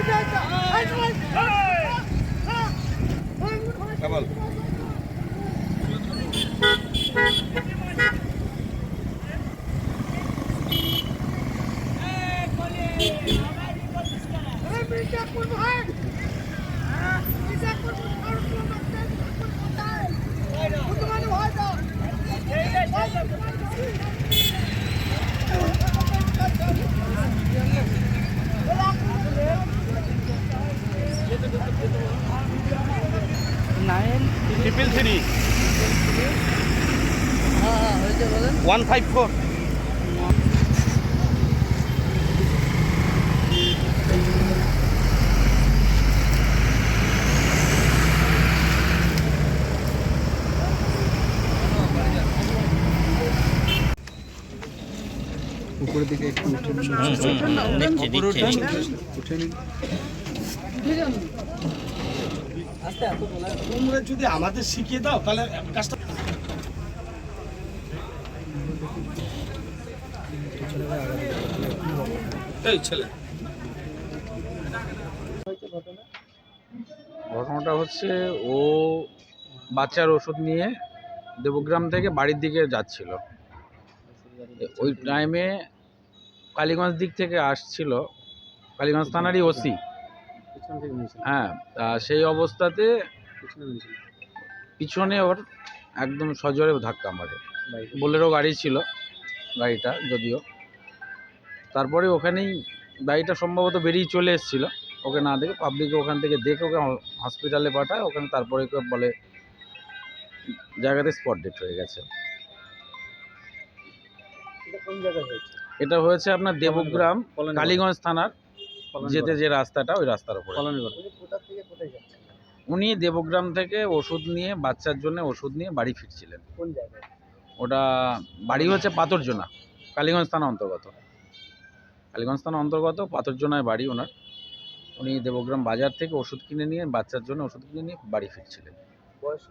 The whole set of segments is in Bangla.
البيت নাইন ট্রিপল থ্রি হ্যাঁ হ্যাঁ ওয়ান ফাইভ ফোর উপরের দিকে একটু উঠে উঠে নিন। তোমরা যদি আমাদের শিখিয়ে দাও তাহলে কাজটা এই ছেলে। ঘটনাটা হচ্ছে ও বাচ্চার ওষুধ নিয়ে দেবগ্রাম থেকে বাড়ির দিকে যাচ্ছিল। ওই টাইমে কালীগঞ্জ দিক থেকে আসছিল। কালীগঞ্জ থানারই ওসি। হ্যাঁ তা সেই অবস্থাতে পিছনে ওর একদম সজোরে ধাক্কা মারে। বোলেরো গাড়ি ছিল গাড়িটা যদিও। তারপরে ওখানেই গাড়িটা সম্ভবত বেরিয়ে চলে এসেছিল। ওকে না দেখে পাবলিক ওখান থেকে দেখে ওকে হসপিটালে পাঠায়। ওখানে তারপরে বলে জায়গাতে স্পট ডেট হয়ে গেছে। এটা হয়েছে? আপনার দেবগ্রাম কালীগঞ্জ থানার যেতে যে রাস্তাটা ওই রাস্তার উপরে। উনি কোথা থেকে কোথায় যাচ্ছেন? উনি দেবগ্রাম থেকে ওষুধ নিয়ে বাচ্চার জন্য ওষুধ নিয়ে বাড়ি ফিরছিলেন। জায়গায়? ওটা বাড়ি হচ্ছে পাথরজোনা কালীগঞ্জ থানা অন্তর্গত। কালীগঞ্জ থানা অন্তর্গত পাথরজোনায় বাড়ি ওনার। উনি দেবগ্রাম বাজার থেকে ওষুধ কিনে নিয়ে বাচ্চার জন্য ওষুধ কিনে নিয়ে বাড়ি ফিরছিলেন। বয়স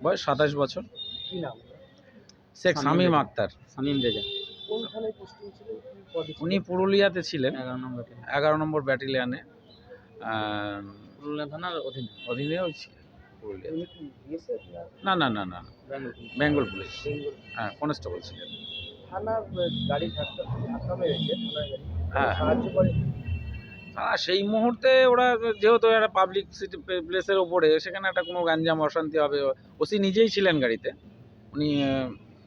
বয়স সাতাশ বছর। শেখ শামীম শামীম আক্তার। সামিম রেজা। উনি পুরুলিয়াতে ছিলেন। এগারো নম্বর এগারো নম্বর ব্যাটালিয়ানে পুরুলিয়া থানার অধীনে? অধীনেও ছিলেন পুরুলিয়া না? না না না বেঙ্গল পুলিশ। হ্যাঁ কনস্টেবল ছিলেন। হ্যাঁ। সাহায্য হ্যাঁ সেই মুহূর্তে ওরা যেহেতু একটা পাবলিক সিটি প্লেসের ওপরে সেখানে একটা কোনো গ্যাঞ্জাম অশান্তি হবে ওসি নিজেই ছিলেন গাড়িতে। উনি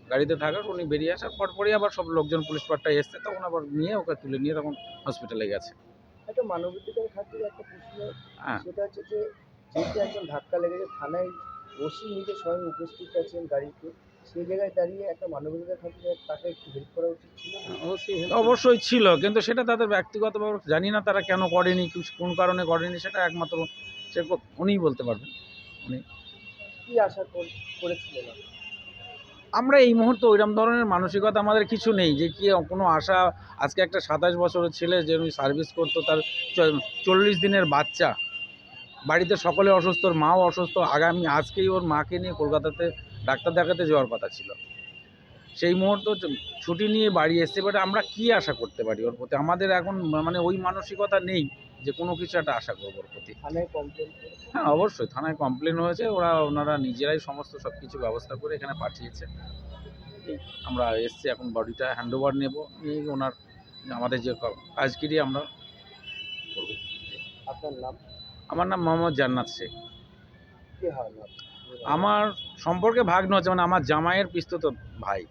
গাড়িতে থাকার উনি বেরিয়ে আসার পর পরপরই আবার সব লোকজন পুলিশ পাট্টা এসছে তখন আবার নিয়ে ওকে তুলে নিয়ে তখন হসপিটালে গেছে। একটা মানবাধিকার খাতির একটা প্রশ্ন হ্যাঁ। সেটা হচ্ছে যে যেহেতু একজন ধাক্কা লেগেছে থানায় ওসি নিজে স্বয়ং উপস্থিত আছেন গাড়িতে সেই জায়গায় দাঁড়িয়ে একটা মানবাধিকার খাতিরে তাকে একটু হেল্প করা উচিত ছিল? অবশ্যই ছিল কিন্তু সেটা তাদের ব্যক্তিগত জানি না তারা কেন করেনি কোন কারণে করেনি সেটা একমাত্র সে উনিই বলতে পারবেন। কি আশা কর- করেছিলেন? আমরা এই মুহূর্তে ওইরকম ধরনের মানসিকতা আমাদের কিছু নেই যে কি কোনো আশা, আজকে একটা সাতাশ বছরের ছেলে যে সার্ভিস করতো তার চল্লিশ দিনের বাচ্চা। বাড়িতে সকলে অসুস্থ, ওর মাও অসুস্থ, আগামী আজকেই ওর মাকে নিয়ে কলকাতাতে ডাক্তার দেখাতে যাওয়ার কথা ছিল। সেই মুহূর্তে ছুটি নিয়ে বাড়ি এসছে বাট আমরা কি আশা করতে পারি ওর প্রতি? আমাদের এখন মানে ওই মানসিকতা নেই। যে কোনো কিছু একটা আশা করব ওর প্রতি। হ্যাঁ অবশ্যই থানায় কমপ্লেন হয়েছে। ওরা ওনারা নিজেরাই সমস্ত সব কিছু ব্যবস্থা করে এখানে পাঠিয়েছে। আমরা এসছি এখন বডিটা হ্যান্ড ওভার নেব। নিয়ে ওনার আমাদের যে কাজগিরি আমরা করব। আপনার নাম? আমার নাম মোহাম্মদ জান্নাত শেখ। আমার সম্পর্কে ভাগ্ন হচ্ছে মানে আমার জামাইয়ের পিস্তত ভাই।